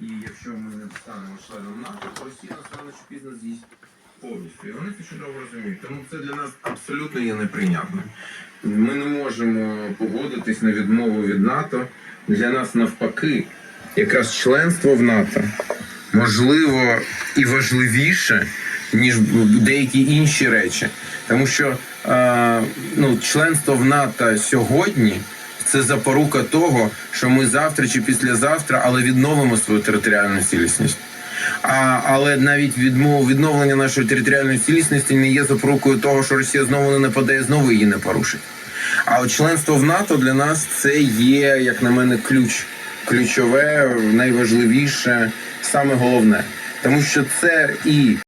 І якщо ми не станемо членом НАТО, то Росія рано чи пізно з'їсть повністю. І вони це чудово розуміють. Тому це для нас абсолютно є неприйнятним. Ми не можемо погодитись на відмову від НАТО. Для нас навпаки, якраз членство в НАТО можливо і важливіше, ніж деякі інші речі. Тому що е, ну, членство в НАТО сьогодні це запорука того, що ми завтра чи післязавтра, але відновимо свою територіальну цілісність. А, але навіть відмов, відновлення нашої територіальної цілісності не є запорукою того, що Росія знову не нападе, знову її не порушить. А от членство в НАТО для нас це є, як на мене, ключ. Ключове, найважливіше, саме головне. Тому що це і